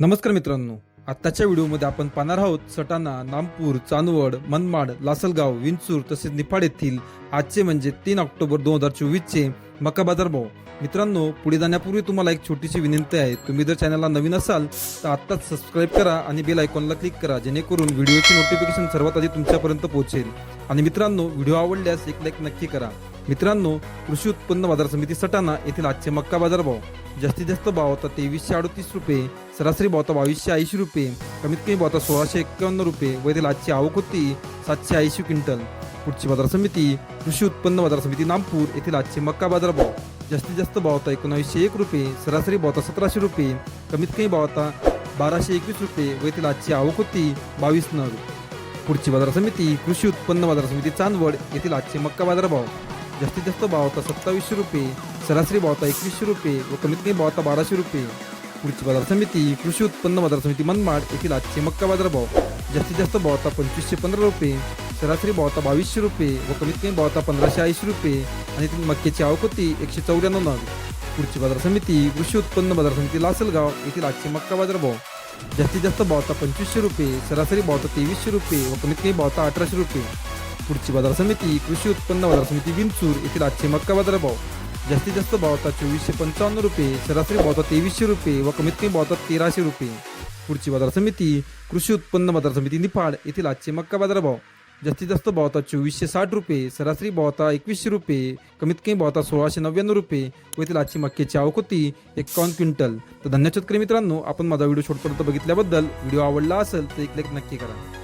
नमस्कार मित्रांनो. आत्ताच्या व्हिडिओमध्ये आपण पाहणार आहोत सटाणा नामपूर चांदवड मनमाड लासलगाव विंचूर तसेच निफाड येथील आजचे म्हणजे तीन ऑक्टोबर दोन हजार चोवीसचे मका बाजार भाव. मित्रांनो पुढे जाण्यापूर्वी तुम्हाला एक छोटीशी विनंती आहे. तुम्ही जर चॅनलला नवीन असाल तर आत्ताच सबस्क्राईब करा आणि बेल आयकॉनला क्लिक करा जेणेकरून व्हिडिओची नोटिफिकेशन सर्वात आधी तुमच्यापर्यंत पोहोचेल. आणि मित्रांनो व्हिडिओ आवडल्यास एक लाईक नक्की करा. मित्रांनो कृषी उत्पन्न बाजार समिती सटाणा येथील आजचे मक्का बाजार भाव जास्तीत जास्त भाव होता तेवीसशे अडतीस रुपये सरासरी भाव होता बावीसशे ऐंशी रुपये कमीत कमी भाव होता सोळाशे एक्कावन्न रुपये व येथील आजची आवक होती सातशे ऐंशी क्विंटल. पुढची बाजार समिती कृषी उत्पन्न बाजार समिती नागपूर येथील आजचे मक्का बाजार भाव जास्तीत जास्त भाव होता एकोणावीसशे एक रुपये सरासरी भाव होता सतराशे रुपये कमीत कमी भाव होता बाराशे एकवीस रुपये व येथील आजची आवक होती बावीस नग. पुढची बाजार समिती कृषी उत्पन्न बाजार समिती चांदवड येथील आजचे मक्का बाजार भाव जास्तीत जास्त भाव होता सत्तावीसशे रुपये सरासरी भाव होता एकवीसशे रुपये व कमीत कमी भाव होता बाराशे रुपये. पुढची बाजार समिती कृषी उत्पन्न बाजार समिती मनमाड येथील आजचे मक्का बाजार भाव. जास्तीत जास्त भाव होता पंचवीसशे पंधरा रुपये सरासरी भाव होता बावीसशे रुपये व कमीत कमी भाव होता पंधराशे ऐंशी रुपये आणि ती मक्याची आवक होती एकशे चौऱ्याण्णव नग. पुढची बाजार समिती कृषी उत्पन्न बाजार समिती लासलगाव येथील आजचे मक्का बाजार भाव. जास्तीत जास्त भाव होता पंचवीसशे रुपये सरासरी भाव होता तेवीसशे रुपये व कमीत कमी भाव होता अठराशे रुपये. पुढची बाजार समिती कृषी उत्पन्न बाजार समिती विंचूर येथील आजचे मक्का बाजार भाव जास्तीत जास्त भाव होता चोवीसशे पंचावन्न रुपये सरासरी भाव होता तेवीसशे रुपये व कमीत कमी भाव होता तेराशे रुपये. पुढची बाजार समिती कृषी उत्पन्न बाजार समिती निफाड येथील आजचे मक्का बाजार भाव जास्तीत जास्त भाव होता चोवीसशे साठ रुपये सरासरी भाव होता एकवीसशे रुपये कमीत कमी भाव होता सोळाशे नव्याण्णव रुपये व येथील आजची मक्याची आवक होती एकावन्न क्विंटल. तर धन्यवाद शेतकरी मित्रांनो आपण माझा व्हिडिओ शॉर्टपर्यंत बघितल्याबद्दल व्हिडिओ आवडला असेल तर एक लाईक नक्की करा.